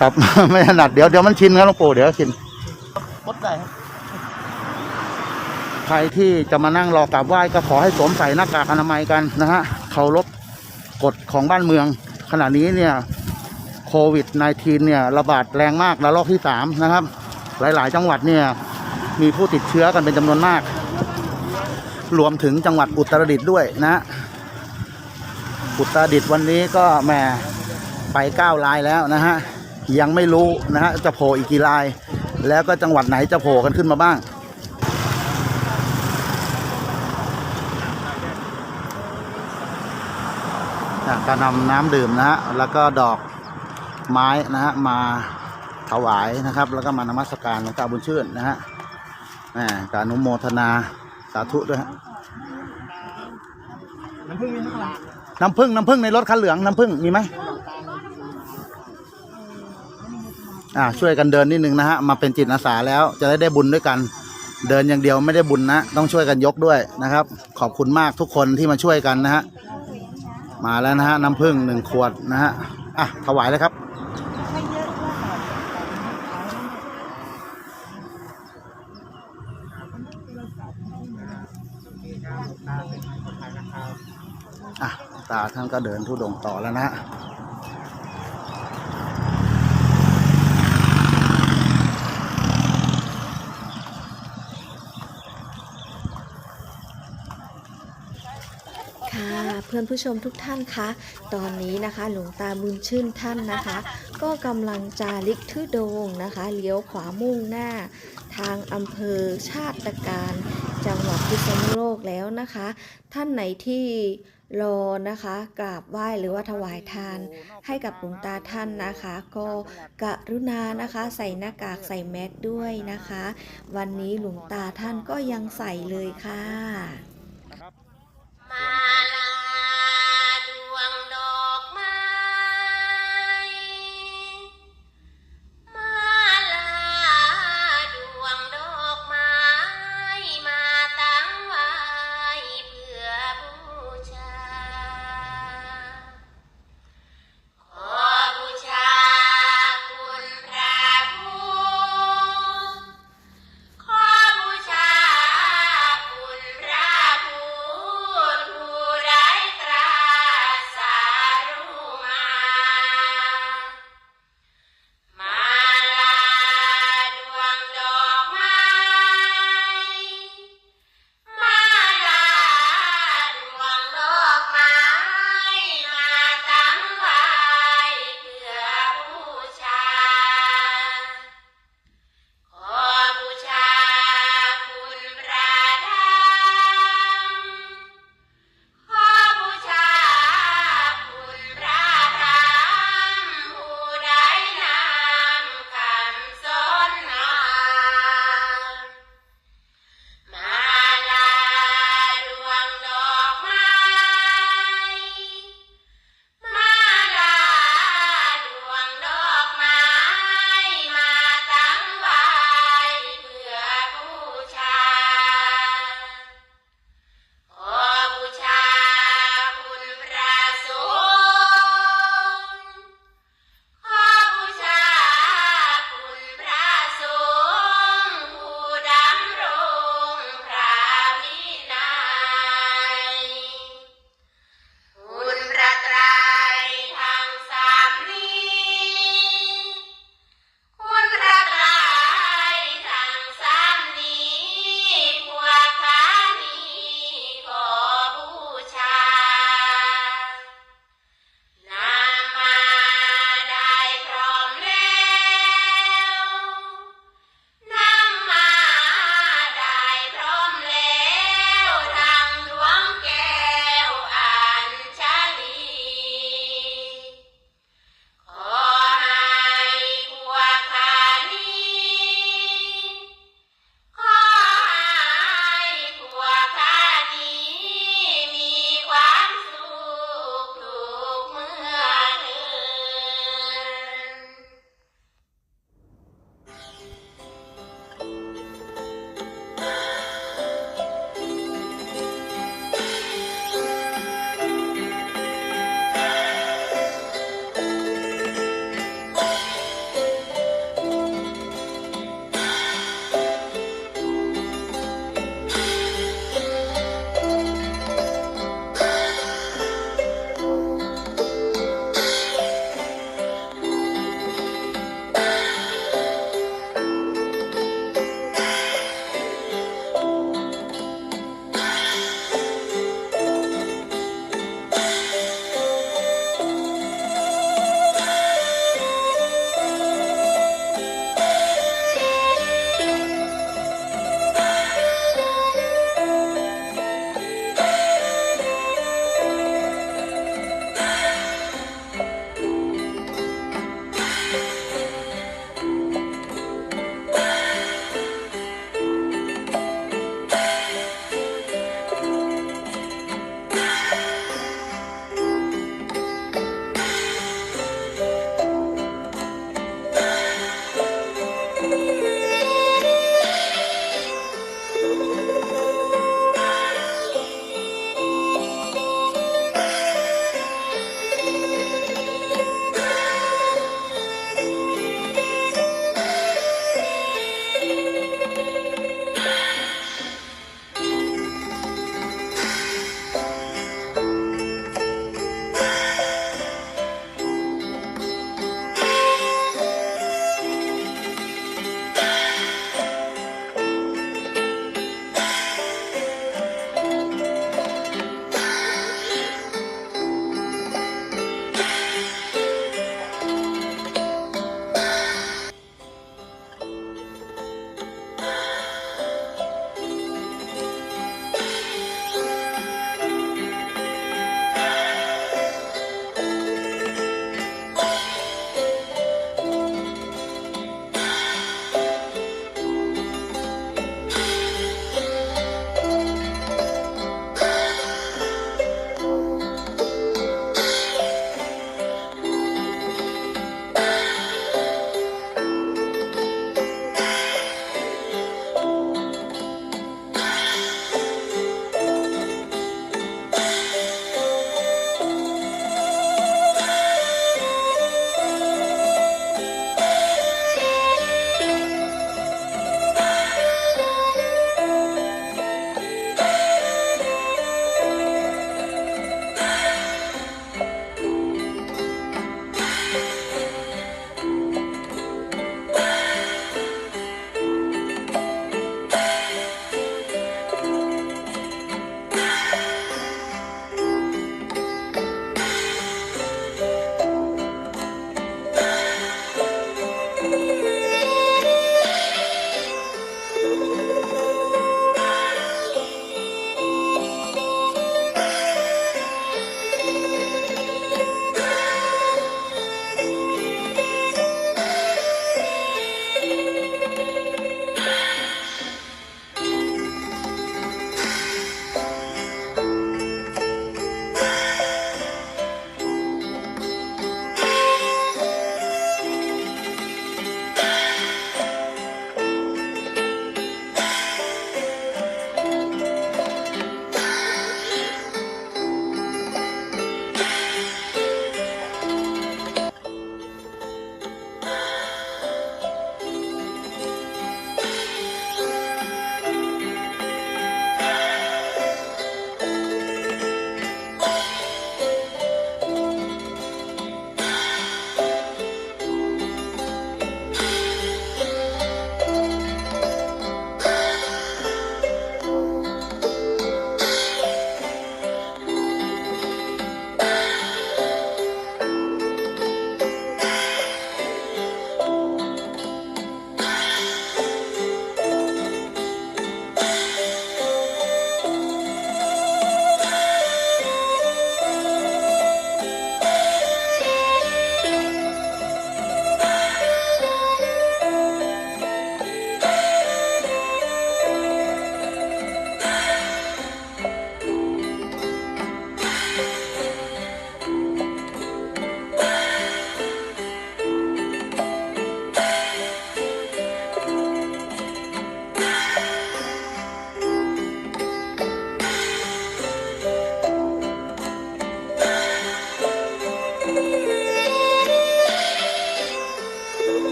ครับ ไม่ถนัดเดี๋ยวเดี๋ยวมันชินครับหลวงปู่เดี๋ยวชินปดได้ครับใครที่จะมานั่งรอกราบไหว้ก็ขอให้สวมใส่หน้ากากอนามัยกันนะฮะเคารพกฎของบ้านเมือง ขณะนี้เนี่ยโควิด -19 เนี่ยระบาดแรงมากระลอกที่สามนะครับ หลายๆ จังหวัดเนี่ยมีผู้ติดเชื้อกันเป็นจำนวนมาก รวมถึงจังหวัดอุตรดิตถ์ด้วยนะ อุตรดิตถ์วันนี้ก็แหมไปเก้าลายแล้วนะฮะ ยังไม่รู้นะฮะจะโผล่อีกกี่ลาย แล้วก็จังหวัดไหนจะโผล่กันขึ้นมาบ้างอะการนำน้ำดื่มนะฮะแล้วก็ดอกไม้นะฮะมาถวายนะครับ แล้วก็มานมัสการหลวงตาบุญชื่นนะฮะแหมการอนุโมทนาสาธุด้วยฮะน้ำผึ้งมีเท่าไหร่น้ำผึ้งน้ำผึ้งในรถคันเหลืองน้ำผึ้งมีไหม อ่าช่วยกันเดินนิดนึงนะฮะมาเป็นจิตอาสาแล้วจะได้ได้บุญด้วยกัน เดินอย่างเดียวไม่ได้บุญนะ ต้องช่วยกันยกด้วยนะครับ ขอบคุณมากทุกคนที่มาช่วยกันนะฮะมาแล้วนะฮะน้ำผึ้งหนึ่งขวดนะฮะอะถวายเลยครับอะตาท่านก็เดินทุดงค์ต่อแล้วนะฮะ ค่ะเพื่อนผู้ชมทุกท่านคะ ตอนนี้นะคะหลวงตาบุญชื่นท่านนะคะ ก็กำลังจาริกทุดงนะคะ เลี้ยวขวามุ่งหน้า ทางอำเภอชาติการจังหวัดพิษณุโลกแล้วนะคะ ท่านไหนที่รอนะคะกราบไหว้หรือว่าถวายทาน ให้กับหลวงตาท่านนะคะ ก็กรุณานะคะ ใส่หน้ากากใส่แมสด้วยนะคะ วันนี้หลวงตาท่านก็ยังใส่เลยค่ะมา